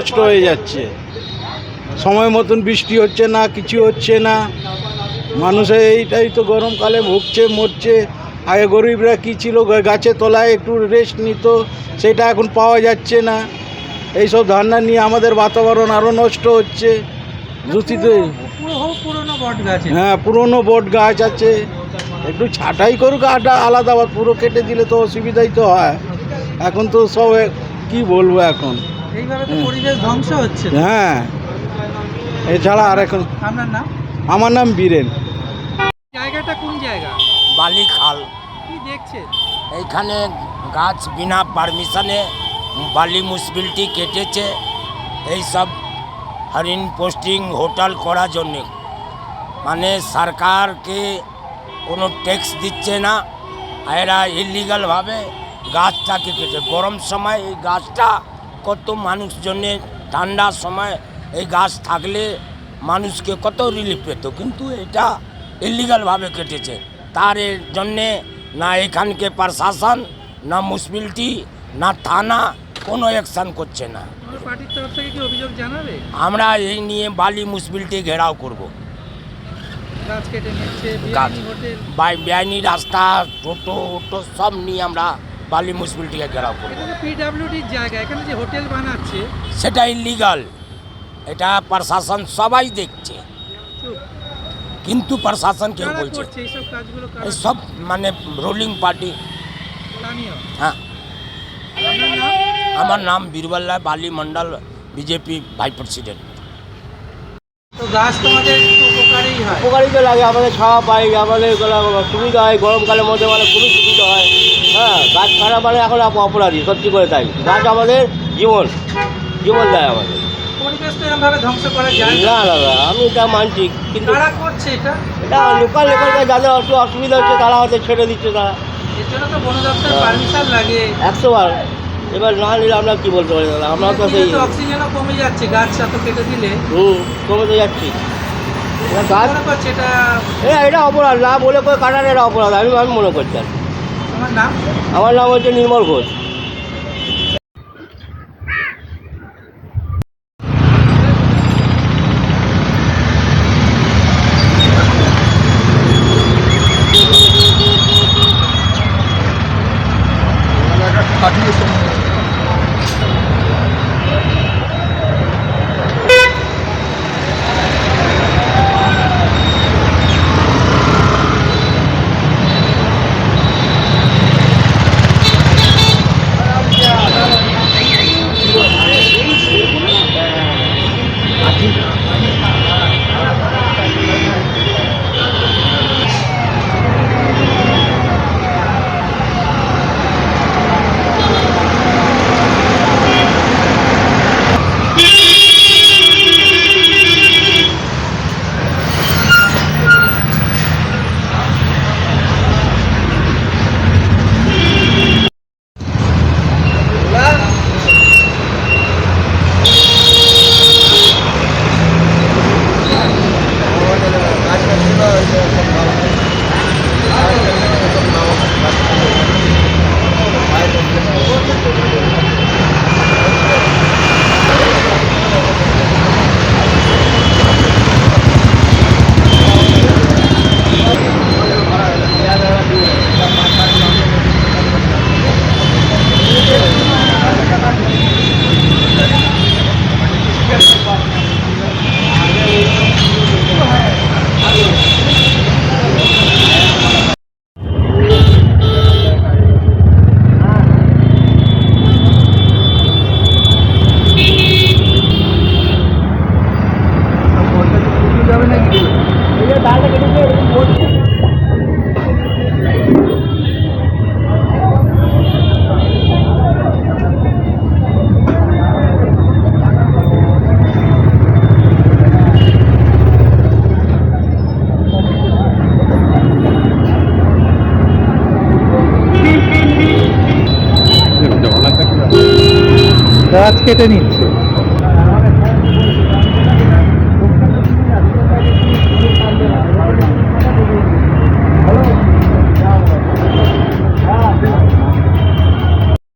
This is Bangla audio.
নষ্ট হয়ে যাচ্ছে। সময় মতন বৃষ্টি হচ্ছে না, কিছু হচ্ছে না। মানুষের এইটাই তো গরমকালে ভুগছে, মরছে। আগে গরিবরা কী ছিল? গ- গাছের তলায় একটু রেস্ট নিত, সেটা এখন পাওয়া যাচ্ছে না। এইসব ধারণা নিয়ে আমাদের বাতাবরণ আরও নষ্ট হচ্ছে। দূষিত গাছ হ্যাঁ পুরনো বট গাছ আছে। একটু ছাটাই করুক, আটা আলাদা, আবার পুরো কেটে দিলে তো অসুবিধাই তো হয়। এখন তো সব কি বলব এখন? এইভাবে তো হুম। ধ্বংস হচ্ছে হ্যাঁ। এছাড়া আর এখন আপনার নাম? আমার নাম বীরেন। জায়গাটা কোন জায়গা? বালি খাল কি দেখছেন? এইখানে গাছ বিনা পারমিশনে বালি মুসবিলটি কেটেছে। এই সব হরিণ পোস্টিং হোটেল করার জন্যে। মানে সরকারকে কোনো ট্যাক্স দিচ্ছে না। এরা ইলিগালভাবে গাছটাকে কেটে গরম সময় এই গাছটা কত মানুষজনের ঠান্ডার সময় এই গাছ থাকলে মানুষকে কত রিলিফ পেত। কিন্তু এটা ইলিগালভাবে কেটেছে। তার জন্যে না এখানকে প্রশাসন না মুসবিলটি না থানা কোনো অ্যাকশান করছে না। আমরা এই নিয়ে বালি মুসবিলটি ঘেরাও করব। গাছ বেআইনি রাস্তা টোটো ওটো সব নিয়ে আমরা বালি মুসবিলটিকে ঘেরাও করব। এটা পিডাব্লিউডির জায়গা এখানে যে হোটেল বানাচ্ছে। সেটা ইলিগাল এটা প্রশাসন সবাই দেখছে। কিন্তু প্রশাসন কেউ বলছে সব মানে রুলিং পার্টি হ্যাঁ। নাম? আমার নাম বীরবল্লা বালি মণ্ডল বিজেপি ভাইস প্রেসিডেন্ট। তো গাছ তোমাদের হয়। উপকারিতা লাগে আমাদের ছাওয়া পাই আমাদের সুবিধা হয় গরমকালের মধ্যে মানে খুবই সুবিধা হয়। হ্যাঁ গাছ ছাড়া মানে এখন অপরাধী সত্যি করে তাই। গাছ আমাদের জীবন জীবন দেয় আমাদের। না না না না আমি এটা মানছি কিন্তু এটা? লোকাল যাদের একটু অসুবিধা হচ্ছে তারা হয়তো ছেড়ে দিচ্ছে তারা হ্যাঁ। একশো বার এবার না নিলে আমরা কি বলতে পারি দাদা? আমরা তো সেই অক্সিজেনও কমে যাচ্ছে গাছ এত কেটে দিলে। হুম কমে তো যাচ্ছি। এটা গাছ এটা এটা এটা অপরাধ না বলে করে কাটার এটা অপরাধ আমি আমি মনে করছি আর আমার নাম? হচ্ছে নির্মল ঘোষ। গাছ কেটে নিচ্ছে।